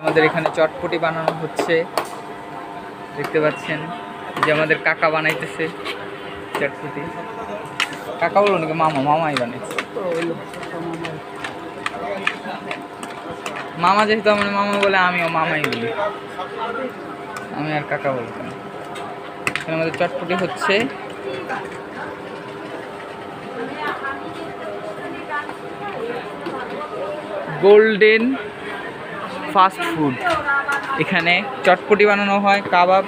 আমাদের এখানে চটপটি বানানো হচ্ছে। দেখতে পাচ্ছেন, যে আমাদের কাকা বানাইতেছে চটপটি। কাকা বলো নাকি মামা? মামাই বানাইছে। মামা যেহেতু আমার মামা বলে, আমিও মামাই বলি। আমি আর কাকা এখানে আমাদের চটপটি হচ্ছে। Golden Fast Food. এখানে চটপটি বানানো হয়, কাবাব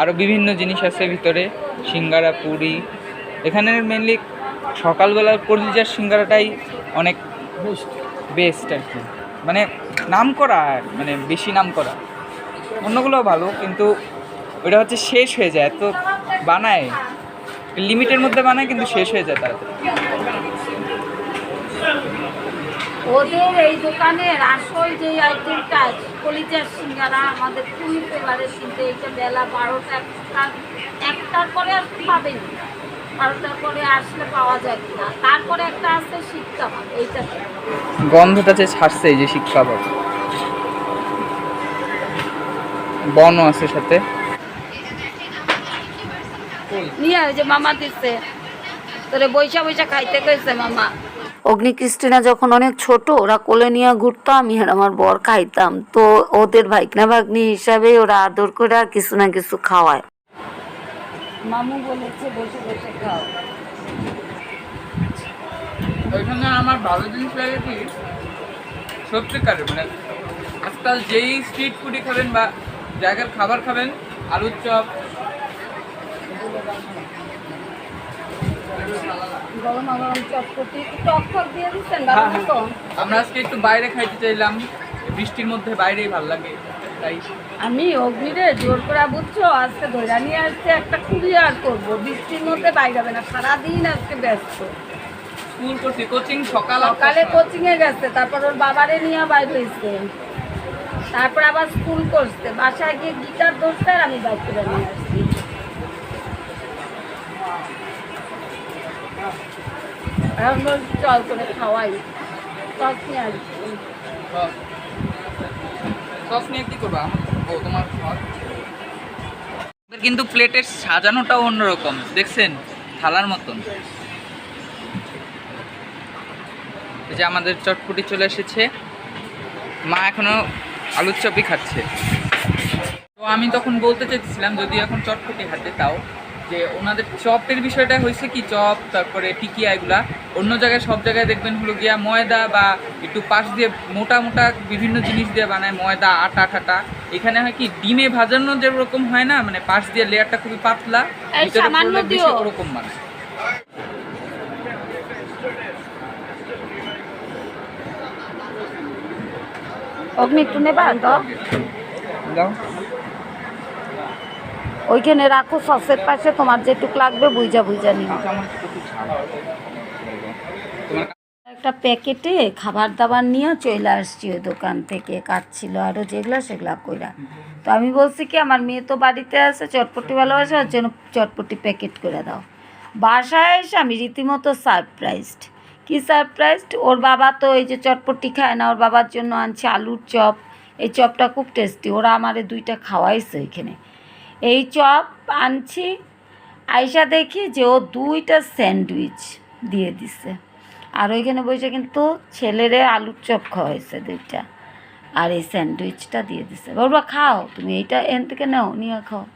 আরও বিভিন্ন জিনিস আছে ভিতরে, সিঙ্গারা, পুরি। এখানে মেনলি সকালবেলার কলিজার সিঙ্গারাটাই অনেক বেস্ট আর কি। মানে নাম করা মানে বেশি নাম করা অন্যগুলো ভালো, কিন্তু ওটা হচ্ছে শেষ হয়ে যায় তো বানায়। লিমিটের মধ্যে বানায়, কিন্তু শেষ হয়ে যায় তাড়াতাড়ি। ওদের এই দোকানের আসল যে আইটেমটা কলিজার সিঙ্গারা আমাদের খুবই ফেভারেট কিন্তু এইটা বেলা বারোটা একটা একটার পরে আর পাবেন বারোটার পরে আসলে পাওয়া যায় না তারপরে একটা আছে শীতকাল এইটা গন্ধটা যে ছাড়ছে এই যে শিক্ষা পাবো বনও আছে সাথে। নিয়ে ওই যে মামা দিচ্ছে তোরে বৈশা বৈশা খাইতে কইছে মামা। অগ্নি ক্রিস্টিনা যখন অনেক ছোট ওরা কোলে নিয়ে ঘুরতো আমি আর আমার বর খাইতাম। তো ওদের ভাইকনা ভাগ্নি হিসাবে ওরা আদর করে আর কিছু না কিছু খাওয়ায়। মামু বলেছে বসে বসে খাও। ওইখানে আমার ভালো জিনিস লাগে কি সত্যিকার মানে আজকাল যেই স্ট্রিট ফুডই খাবেন বা জায়গার খাবার খাবেন আলুর চপ। গরম গরম চটপটি। টক টক দিয়ে দিচ্ছেন ভালো মতো আমরা আজকে একটু বাইরে খাইতে চাইলাম। বৃষ্টির মধ্যে বাইরেই ভালো লাগে তাই। আমি অগ্নিরে জোর করে বুঝছ আজকে ধরে নিয়ে আসছে একটা কুরিয়ার করব। বৃষ্টির মধ্যে বাইরে যাবে না সারাদিন আজকে ব্যস্ত। স্কুল করছি কোচিং সকাল সকালে কোচিং এ গেছে তারপর ওর বাবারে নিয়ে বাইর হয়েছে তারপর আবার স্কুল করছে বাসায় গিয়ে গিটার ধরছে আর আমি বাইক করে নিয়ে আসছি। কিন্তু প্লেটের সাজানোটাও অন্যরকম, দেখছেন? থালার মতন। যে আমাদের চটপটি চলে এসেছে। মা এখনও আলুর চপই খাচ্ছে। তো আমি তখন বলতে চাইছিলাম যদি এখন চটপটি হাতে, তাও। যে ওনাদের চপের বিষয়টা হয়েছে কি চপ তারপরে টিকিয়া এগুলা। অন্য জায়গায় সব জায়গায় দেখবেন হলো গিয়া ময়দা বা একটু পাশ দিয়ে মোটা মোটা বিভিন্ন জিনিস দিয়ে বানায় ময়দা আটা ঠাটা। এখানে হয় কি ডিমে ভাজানো যেরকম হয় না মানে পাশ দিয়ে লেয়ারটা খুবই পাতলা ওরকম বানায়। অগ্নি একটু নেবা তো। দাও। ওইখানে রাখো, সসের পাশে তোমার যেটুক লাগবে বুঝা বুঝা নিও। একটা প্যাকেটে খাবার দাবার নিয়ে চলে আসছি ওই দোকান থেকে কাটছিল আরও যেগুলো সেগুলা কইরা। তো আমি বলছি কি, আমার মেয়ে তো বাড়িতে আছে, চটপটি ভালোবাসে, ওর জন্য চটপটি প্যাকেট করে দাও। বাসায় এসে আমি রীতিমতো সারপ্রাইজড। কি সারপ্রাইজড? ওর বাবা তো এই যে চটপটি খায় না, ওর বাবার জন্য আনছে আলুর চপ। এই চপটা খুব টেস্টি, ওরা আমারে দুইটা খাওয়াইছে ওইখানে। এই চপ আনছি। আইসা দেখি যে ও দুইটা স্যান্ডউইচ দিয়ে দিছে। আর ওইখানে বসে কিন্তু ছেলেরে আলুর চপ খাওয়াইছে দুইটা। আর এই স্যান্ডউইচটা দিয়ে দিছে। বাবা খাও। তুমি এইটা এন থেকে নাও, নিয়ে খাও।